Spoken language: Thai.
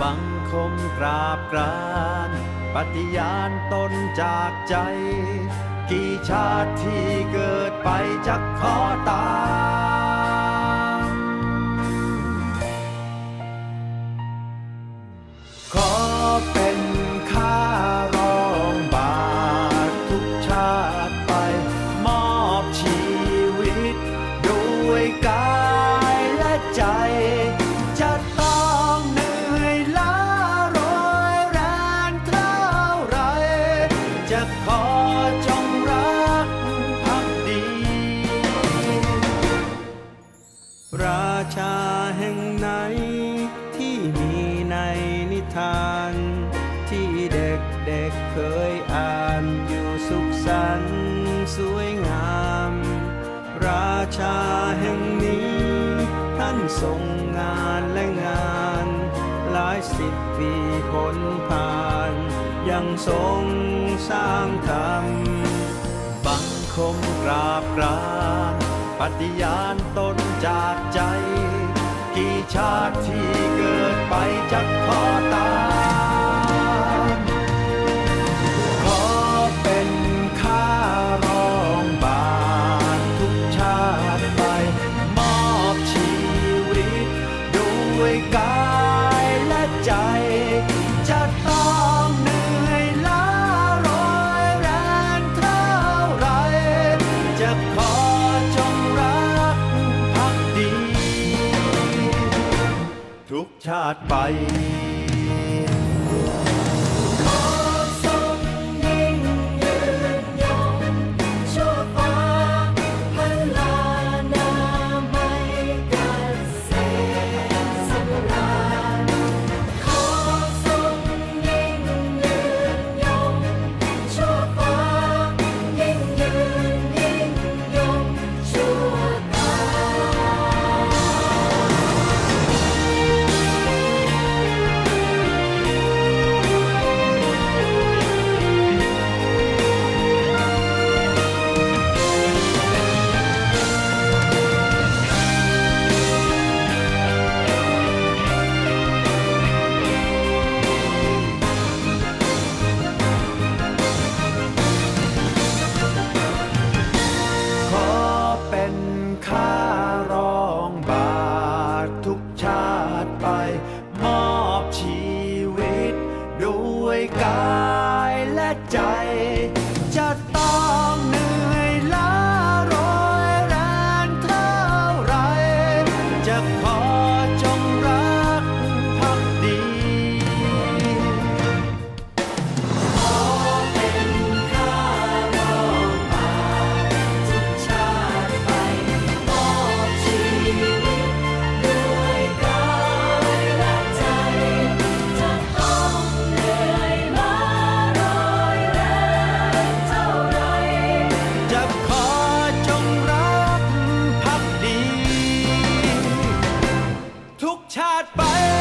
บังคมกราบกรานปฏิญาณตนจากใจ กี่ชาติที่เกิดไปจะขอตา เด็กเคยอ่านอยู่สุขสันต์สวยงาม ราชาแห่งนี้ ท่านทรงงานและงาน หลายสิบปีพ้นผ่าน ยังทรงสร้างธรรมบังคมกราบกรานปฏิญาณตนจากใจ กี่ชาติที่เกิดไปจะขอตา ชาติไป จะต้อง ชาติไป